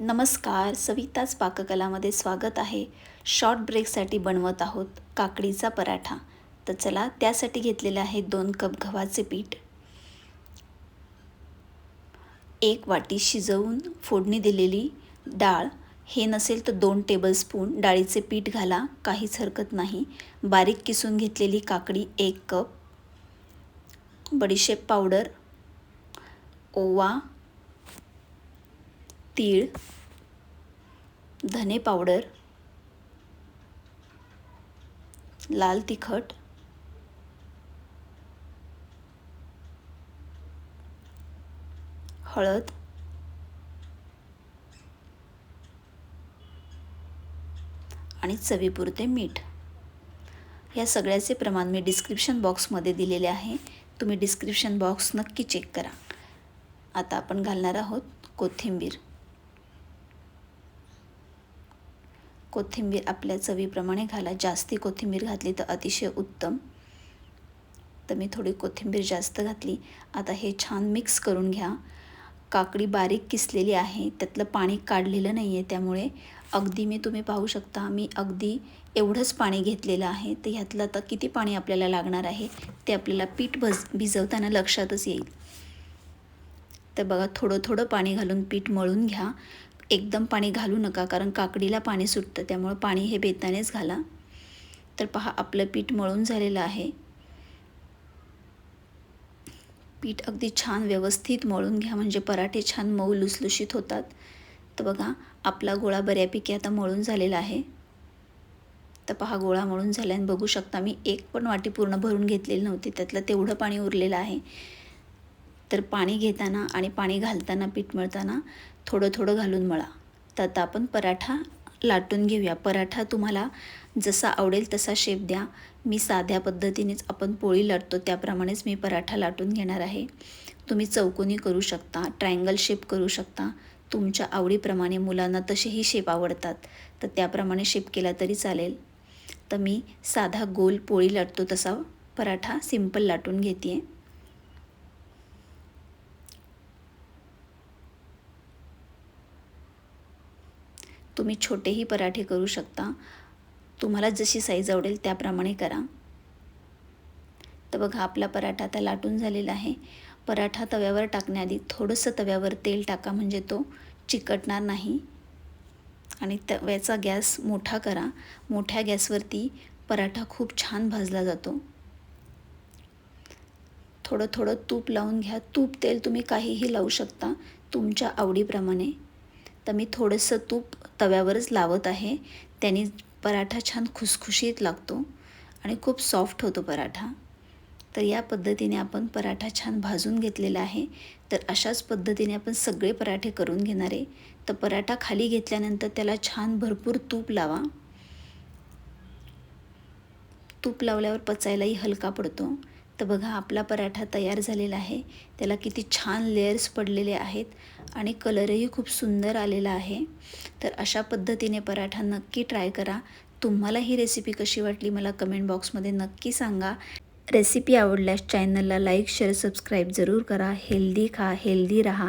नमस्कार सविताच पाककलामध्ये स्वागत आहे. शॉर्ट ब्रेकसाठी बनवत आहोत काकडीचा पराठा. तर चला त्यासाठी घेतलेले आहे दोन कप गव्हाचे पीठ. एक वाटी शिजवून फोडणी दिलेली डाळ. हे नसेल तर दोन टेबलस्पून डाळीचे पीठ घाला काहीच हरकत नाही. बारीक किसून घेतलेली काकडी एक कप. बडीशेप पावडर ओवा तीळ धने पावडर लाल तिखट हळद आणि चवीपुरते मीठ. या सगळ्याचे प्रमाण मी डिस्क्रिप्शन बॉक्समध्ये दिलेले आहे. तुम्ही डिस्क्रिप्शन बॉक्स नक्की चेक करा. आता आपण घालणार आहोत कोथिंबीर. कोथिंबीर आपल्या चवीप्रमाणे घाला. जास्ती कोथिंबीर घातली तर अतिशय उत्तम. तर मी थोडी कोथिंबीर जास्त घातली. आता हे छान मिक्स करून घ्या. काकडी बारीक किसलेली आहे. त्यातलं पाणी काढलेलं नाही आहे त्यामुळे अगदी मी तुम्ही पाहू शकता मी अगदी एवढंच पाणी घेतलेलं आहे. तर ह्यातलं आता किती पाणी आपल्याला लागणार आहे ते आपल्याला पीठ भज भिजवताना लक्षातच येईल. तर बघा थोडं थोडं पाणी घालून पीठ मळून घ्या. एकदम पाणी घालू नका कारण काकडीला पाणी सुटतं त्यामुळं पाणी हे बेतानेच घाला. तर पहा आपलं पीठ मळून झालेलं आहे. पीठ अगदी छान व्यवस्थित मळून घ्या म्हणजे पराठे छान मऊ लुसलुशीत होतात. तर बघा आपला गोळा बऱ्यापैकी आता मळून झालेला आहे. तर पहा गोळा मळून झाल्याने बघू शकता मी एक पण वाटी पूर्ण भरून घेतलेली नव्हती त्यातलं तेवढं पाणी उरलेलं आहे. तर पाणी घेताना आणि पाणी घालताना पीठ मळताना थोडं थोडं घालून मळा. तर आता आपण पराठा लाटून घेऊया. पराठा तुम्हाला जसा आवडेल तसा शेप द्या. मी साध्या पद्धतीनेच आपण पोळी लाटतो. त्याप्रमाणेच मी पराठा लाटून घेणार आहे. तुम्ही चौकोनी करू शकता ट्रायंगल शेप करू शकता. तुमच्या आवडीप्रमाणे मुलांना तसेही शेप आवडतात. तर त्याप्रमाणे शेप केला तरी चालेल. तर मी साधा गोल पोळी लाटतो तसा पराठा सिंपल लाटून घेते आहे तुम्ही छोटेही पराठे करू शकता. तुम्हाला जशी साईज आवडेल त्याप्रमाणे करा. तर बघा आपला पराठा आता लाटून झालेला आहे. पराठा तव्यावर टाकण्याआधी थोडंसं तव्यावर तेल टाका म्हणजे तो चिकटणार नाही. आणि तव्याचा गॅस मोठा करा. मोठ्या गॅसवरती पराठा खूप छान भाजला जातो. थोडं थोडं तूप लावून घ्या. तूप तेल तुम्ही काहीही लावू शकता तुमच्या आवडीप्रमाणे. तर मी थोडंसं तूप तव्यावरच लावत आहे. त्याने पराठा छान खुसखुशीत लागतो आणि खूप सॉफ्ट होतो पराठा. तर या पद्धतीने आपण पराठा छान भाजून घेतलेला आहे. तर अशाच पद्धतीने आपण सगळे पराठे करून घेणार आहे. तर पराठा खाली घेतल्यानंतर त्याला छान भरपूर तूप लावा. तूप लावल्यावर पचायलाही हलका पडतो. तर बघा आपला पराठा तयार झालेला आहे. त्याला किती छान लेयर्स पडलेले आहेत आणि कलरही खूप सुंदर आलेला आहे. तर अशा पद्धतीने पराठा नक्की ट्राय करा. तुम्हाला ही रेसिपी कशी वाटली मला कमेंट बॉक्समध्ये नक्की सांगा. रेसिपी आवडल्यास चॅनलला लाईक शेअर सबस्क्राईब जरूर करा. हेल्दी खा हेल्दी राहा.